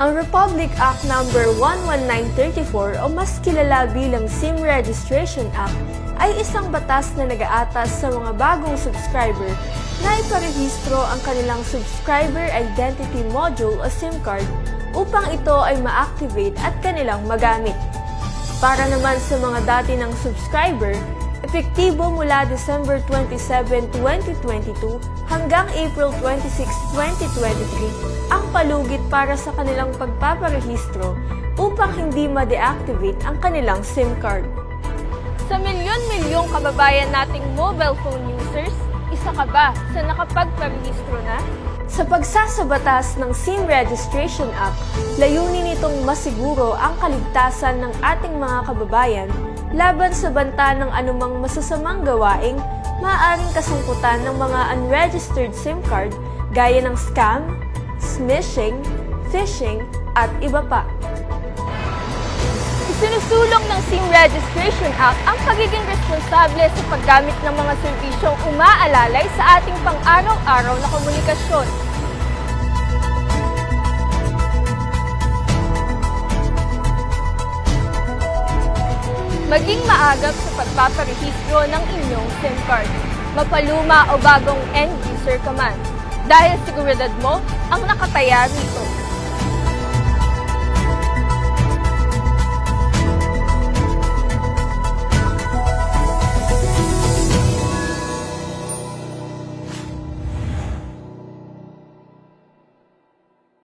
Ang Republic Act No. 11934 o mas kilala bilang SIM Registration Act ay isang batas na nag-aatas sa mga bagong subscriber na iparehistro ang kanilang Subscriber Identity Module o SIM card upang ito ay ma-activate at kanilang magamit. Para naman sa mga dati ng subscriber, epektibo mula December 27, 2022 hanggang April 26, 2023 ang palugit para sa kanilang pagpaparehistro upang hindi ma-deactivate ang kanilang SIM card. Sa milyon-milyong kababayan nating mobile phone users, isa ka ba sa nakapagparehistro na? Sa pagsasabatas ng SIM Registration Act, layunin nitong masiguro ang kaligtasan ng ating mga kababayan laban sa banta ng anumang masasamang gawaing maaaring kasangkutan ng mga unregistered SIM card gaya ng scam, smishing, phishing, at iba pa. Isinusulong ng SIM Registration Act ang pagiging responsable sa paggamit ng mga serbisyong umaalalay sa ating pang-araw-araw na komunikasyon. Maging maagap sa pagpaparehistro ng inyong SIM card. Mapaluma o bagong end user ka man. Dahil seguridad mo ang nakataya rito.